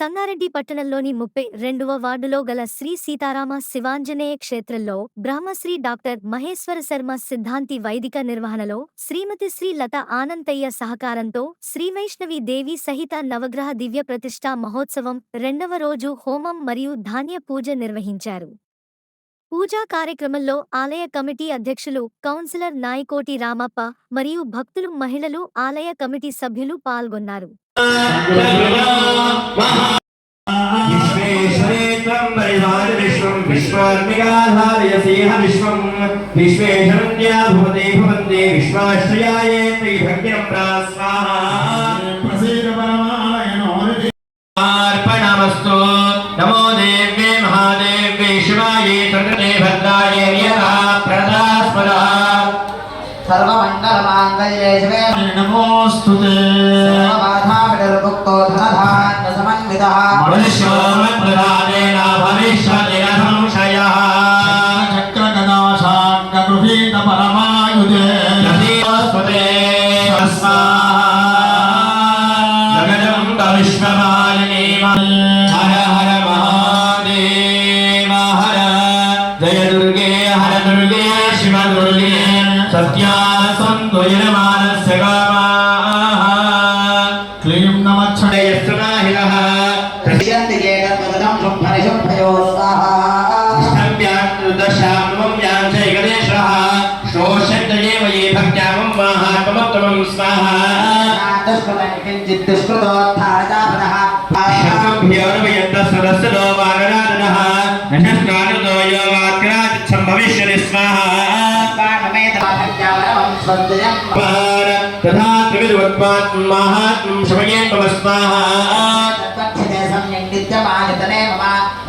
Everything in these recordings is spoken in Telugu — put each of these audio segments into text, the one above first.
సంగారెడ్డి పట్టణంలోని ముప్పై రెండవ వార్డులో గల శ్రీ సీతారామ శివాంజనేయ క్షేత్రంలో బ్రహ్మశ్రీ డాక్టర్ మహేశ్వర శర్మ సిద్ధాంతి వైదిక నిర్వహణలో శ్రీమతి శ్రీ లత ఆనంతయ్య సహకారంతో శ్రీవైష్ణవి దేవి సహిత నవగ్రహ దివ్య ప్రతిష్టా మహోత్సవం రెండవ రోజు హోమం మరియు ధాన్య పూజ నిర్వహించారు. పూజా కార్యక్రమంలో ఆలయ కమిటీ అధ్యక్షులు కౌన్సిలర్ నాయకోటి రామప్ప మరియు భక్తులు మహిళలు ఆలయ కమిటీ సభ్యులు పాల్గొన్నారు. विश्वम् विश्वेशरण्या भवते भवन्ते विश्वाश्रयाये त्वयि भक्तिरं प्रास्वाहार्पणमस्तु नमो देव्ये महादेव्ये शिवाये तृणे भद्राये व्यः प्रदास्पदः सर्वमण्डलमाङ्गल्ये शिवे नमोऽस्तु ते सर्वबाधामिडलभुक्तो धनधान्य सम సంవిదః మనుష్యో ప్రధానేన భవిష్యతి సంశయః చక్రగణాశాంగ గృహీత స్వాహ महात्मं यांसे गणेशः। षोषजये वये भक्त्यामं महात्मोत्तमं स्वाहा। दुष्कृतोत्थाजापदः शकभ्योर्वयन्तः सदस्यतो वानरादनः नशस्कानुतो यो वाक्रात् सम्भविष्यति स्वाहा तथा त्रिविधवत्मात् महात्मं शमये मम स्वाहा। तत्त्वक्षते सम्यक् नित्यमानितने मम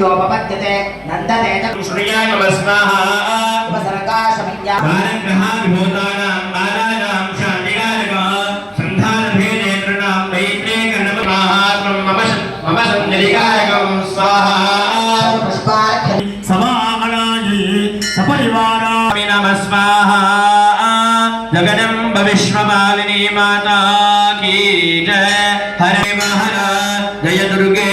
జ్ఞానమిత్యోపపద్యతే నందతే చ శ్రీయా నమస్నాః ఉపసర్గా సమయ్యా భారగ్రహ విభూతానాం బాలానాం శాంతికారక సంధాన భేదేంద్రనాం దైత్రే గణపతాహాత్మం మమ మమ సంధికారకం స్వాహా పుష్పార్ఘ సమాహనాయి హరే మహారాజ్ జయ దుర్గే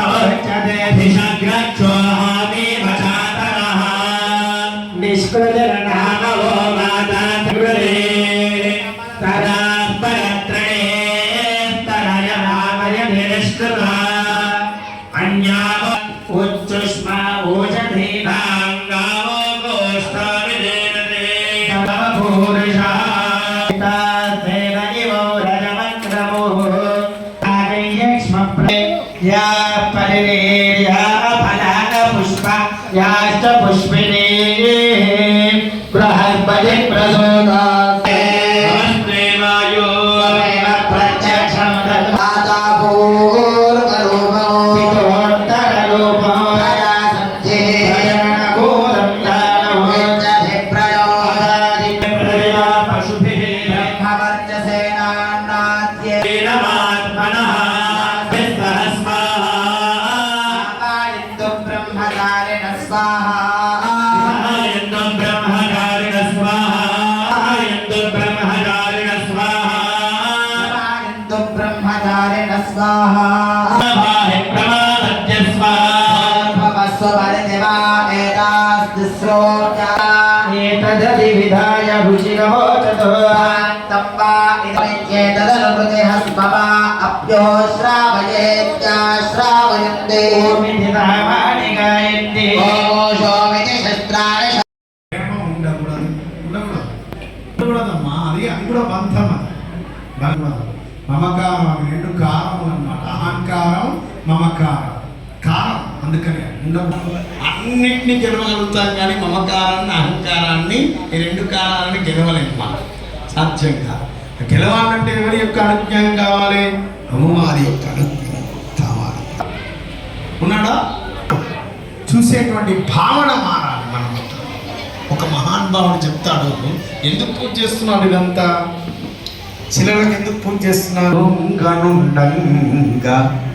God. spinning. एतदधिविधाय भुजिनहो चतुरान्तं वा इदमेत्येतदनुकृते हस्मवा अप्यो श्रावयेत्याश्रावयन्ते ओमितिरामाणि गायन्ति ओमो शोमिति शस्त्राणि ప్రేమ ఉండకూడదు ఉండకూడదు ఉండకూడదమ్మా అది అది కూడా బంధం అది బంధం మమకారం అవి రెండు కారములు అన్నమాట అహంకారం మమకారం కారం అందుకని ఉండవు అన్నిటినీ గెలవగలుగుతాం కానీ మమకారాన్ని అహంకారాన్ని ఈ రెండు కారాలని గెలవలేము మనం. సాధ్యంగా గెలవాలంటే ఎవరి యొక్క అనుజ్ఞానం కావాలి? అమ్మవారి యొక్క అనుజ్ఞానం కావాలి. ఉన్నాడా? చూసేటువంటి భావన మారాలి మనం. ఒక మహానుభావుడు చెప్తాడు ఎందుకు పూజ చేస్తున్నాడు ఇదంతా? చిలలకు ఎందుకు పూజ చేస్తున్నారు గనుండంగా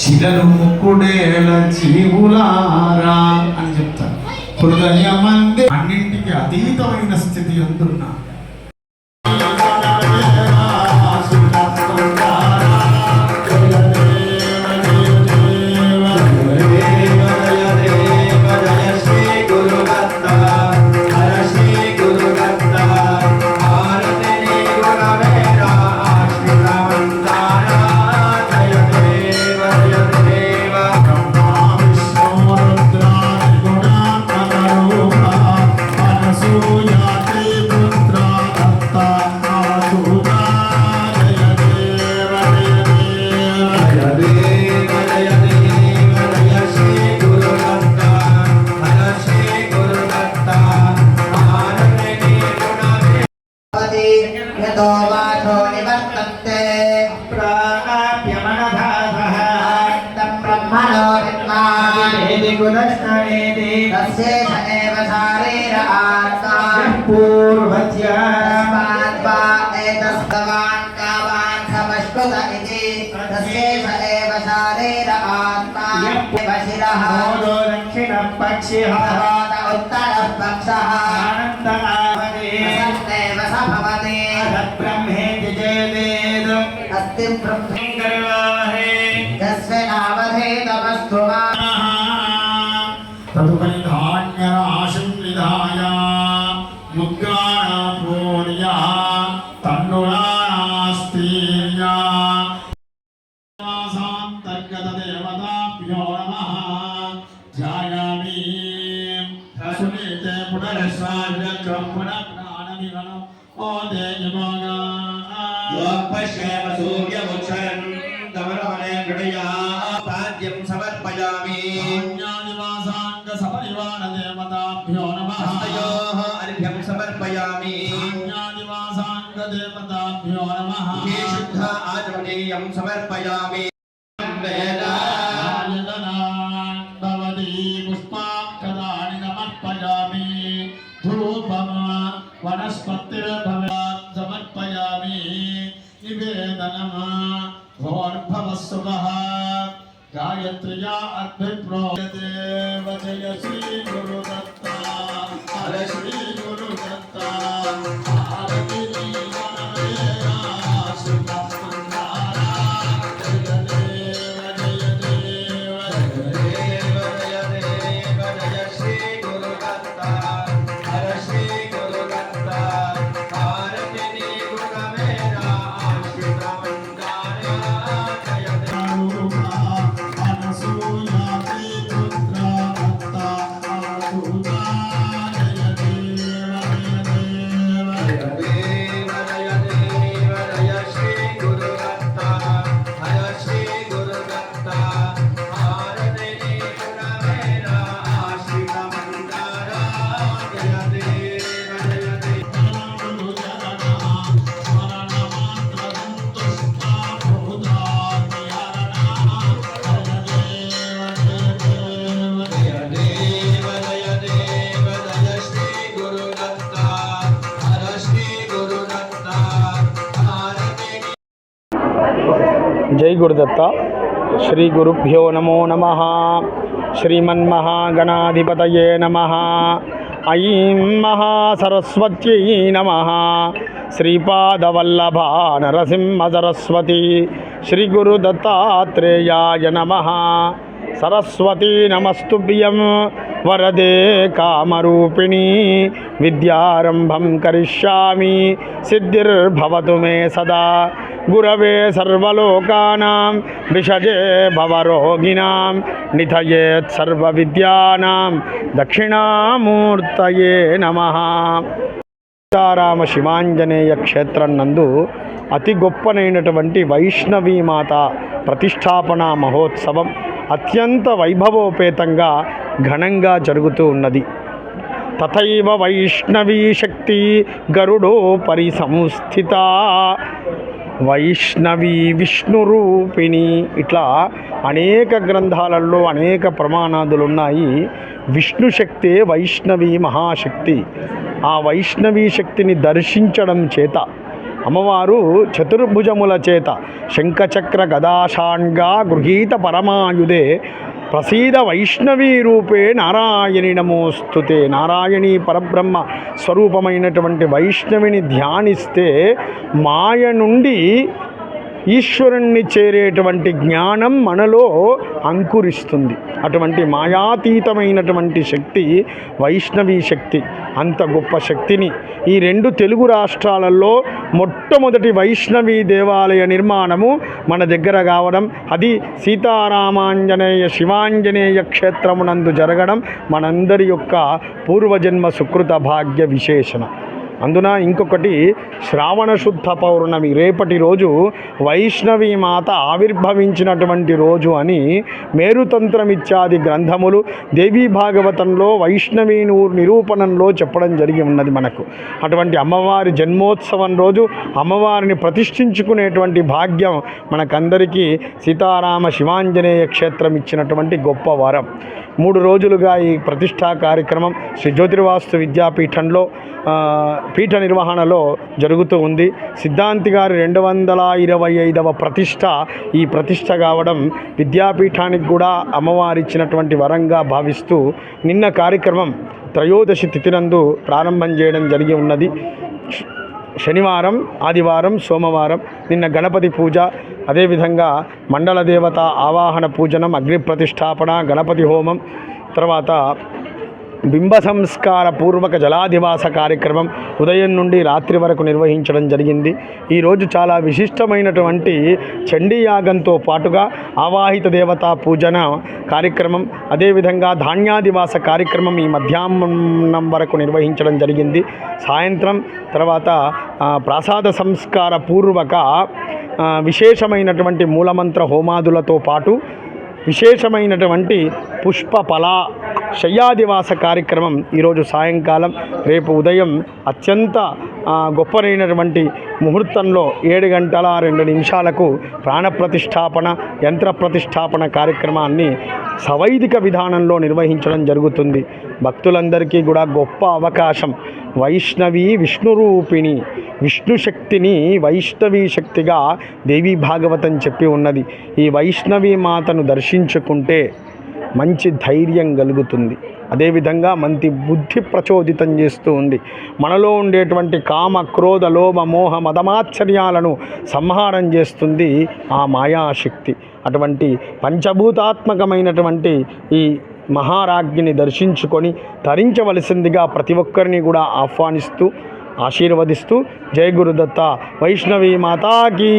చిరలు ముక్కుడేల జీవులారా అని చెప్తారు. హృదయమంది అన్నింటికి అతీతమైన స్థితి అందున్నా एतस्तवान् कावान् समश्वत इति तस्यैव एव शारीर आत्मा शिरः दक्षिणः पक्षिः। उत्तरः पक्षः आनन्दनाभवेव स भवति। ब्रह्मेति चेदेव अस्ति ब्रह्मे। करवाहे यस्मिनावधे तपस्तु तदुपरि धान्यराशिं निधाय సమర్పయామి ధాన్యానివాసాంగ సపరివార దేవతాభ్యో నమః హస్తయోః అర్ఘ్యం సమర్పయామి ధాన్యానివాసాంగ దేవతాభ్యో నమః ఏ శుద్ధ ఆచమనీయం సమర్పయామి భవతి పుష్పాక్షదాని సమర్పయామి ధూపం వనస్పతిర్భవాన్ సమర్పయామి నివేదనం భోర్భవస్సుభః గాయత్ర్యా అద్భిప్రోయదేవ జయ శ్రీ జై గురుదత్త. శ్రీ గురుభ్యో నమో నమ. శ్రీమన్మహాగణాధిపతయే నమ. ఐం మహాసరస్వత్యై నమ. శ్రీపాదవల్లభా నరసింహ సరస్వతి. శ్రీ గురుదత్తాత్రేయాయ నమ. సరస్వతీ నమస్తుభ్యం వరదే కామరూపిణి. విద్యారంభం కరిష్యామి. సిద్ధిర్భవతు మే సదా. గురవే సర్వలోకానాం విషజే భవరోగిణాం నిధయేత్ సర్వవిద్యానాం దక్షిణామూర్తయే నమః సీతారామ శివాంజనేయ క్షేత్రం నందు అతి గొప్పనైనటువంటి వైష్ణవీమాత ప్రతిష్టాపన మహోత్సవం అత్యంత వైభవోపేతంగా ఘనంగా జరుగుతూ ఉన్నది. తథైవ వైష్ణవీ శక్తి గరుడో పరి సంస్థిత వైష్ణవి విష్ణురూపిణి. ఇట్లా అనేక గ్రంథాలలో అనేక ప్రమాణాదులు ఉన్నాయి విష్ణు శక్తే వైష్ణవి మహాశక్తి. ఆ వైష్ణవి శక్తిని దర్శించడం చేత అమ్మవారు చతుర్భుజముల చేత శంఖచక్ర గదాషాంగా గృహీత పరమాయుధే ప్రసీద వైష్ణవీ రూపే నారాయణి నమోస్తుతే నారాయణీ పరబ్రహ్మ స్వరూపమైనటువంటి వైష్ణవిని ధ్యానిస్తే మాయ నుండి ఈశ్వరుణ్ణి చేరేటువంటి జ్ఞానం మనలో అంకురిస్తుంది. అటువంటి మాయాతీతమైనటువంటి శక్తి వైష్ణవీ శక్తి అంత గొప్ప శక్తిని ఈ రెండు తెలుగు రాష్ట్రాలలో మొట్టమొదటి వైష్ణవీ దేవాలయ నిర్మాణము మన దగ్గర కావడం అది సీతారామాంజనేయ శివాంజనేయ క్షేత్రమునందు జరగడం మనందరి యొక్క పూర్వజన్మ సుకృత భాగ్య విశేషణ. అందున ఇంకొకటి శ్రావణ శుద్ధ పౌర్ణమి రేపటి రోజు వైష్ణవి మాత ఆవిర్భవించినటువంటి రోజు అని మేరుతంత్రం ఇత్యాది గ్రంథములు దేవీ భాగవతంలో వైష్ణవి నిరూపణంలో చెప్పడం జరిగి ఉన్నది మనకు. అటువంటి అమ్మవారి జన్మోత్సవం రోజు అమ్మవారిని ప్రతిష్ఠించుకునేటువంటి భాగ్యం మనకందరికీ సీతారామ శివాంజనేయ క్షేత్రం ఇచ్చినటువంటి గొప్ప వరం. మూడు రోజులుగా ఈ ప్రతిష్టా కార్యక్రమం శ్రీ జ్యోతిర్వాస్తు విద్యాపీఠంలో పీఠ నిర్వహణలో జరుగుతూ ఉంది. సిద్ధాంతి గారి రెండు వందల ఇరవై ఐదవ ప్రతిష్ట ఈ ప్రతిష్ట కావడం విద్యాపీఠానికి కూడా అమ్మవారు ఇచ్చినటువంటి వరంగా భావిస్తూ నిన్న కార్యక్రమం త్రయోదశి తిథినందు ప్రారంభం చేయడం జరిగి ఉన్నది. శనివారం ఆదివారం సోమవారం నిన్న గణపతి పూజ అదేవిధంగా మండల దేవత ఆవాహన పూజనం అగ్ని ప్రతిష్టాపన గణపతి హోమం తర్వాత బింబ సంస్కార పూర్వక జలాధివాస కార్యక్రమం ఉదయం నుండి రాత్రి వరకు నిర్వహించడం జరిగింది. ఈరోజు చాలా విశిష్టమైనటువంటి చండీ యాగంతో పాటుగా ఆవాహిత దేవతా పూజన కార్యక్రమం అదేవిధంగా ధాన్యాదివాస కార్యక్రమం ఈ మధ్యాహ్నం వరకు నిర్వహించడం జరిగింది. సాయంత్రం తర్వాత ప్రసాద ప్రాసాద సంస్కార పూర్వక విశేషమైనటువంటి మూలమంత్ర హోమాదులతో పాటు విశేషమైనటువంటి పుష్ప ఫల శయ్యాదివాస కార్యక్రమం ఈరోజు సాయంకాలం రేపు ఉదయం అత్యంత గొప్పనైనటువంటి ముహూర్తంలో ఏడు గంటల రెండు నిమిషాలకు ప్రాణ ప్రతిష్టాపన యంత్ర ప్రతిష్టాపన కార్యక్రమాన్ని సవైదిక విధానంలో నిర్వహించడం జరుగుతుంది. భక్తులందరికీ కూడా గొప్ప అవకాశం. వైష్ణవి విష్ణురూపిణి విష్ణు శక్తిని వైష్ణవి శక్తిగా దేవీ భాగవతం చెప్పి ఉన్నది. ఈ వైష్ణవి మాతను దర్శించుకుంటే మంచి ధైర్యం కలుగుతుంది అదేవిధంగా మంచి బుద్ధి ప్రచోదితం చేస్తూ ఉంది. మనలో ఉండేటువంటి కామ క్రోధ లోభ మోహ మదమాశ్చర్యాలను సంహారం చేస్తుంది ఆ మాయాశక్తి. అటువంటి పంచభూతాత్మకమైనటువంటి ఈ మహారాజ్ఞిని దర్శించుకొని తరించవలసిందిగా ప్రతి ఒక్కరిని కూడా ఆహ్వానిస్తూ ఆశీర్వదిస్తూ జయ గురుదత్త వైష్ణవి మాతాకి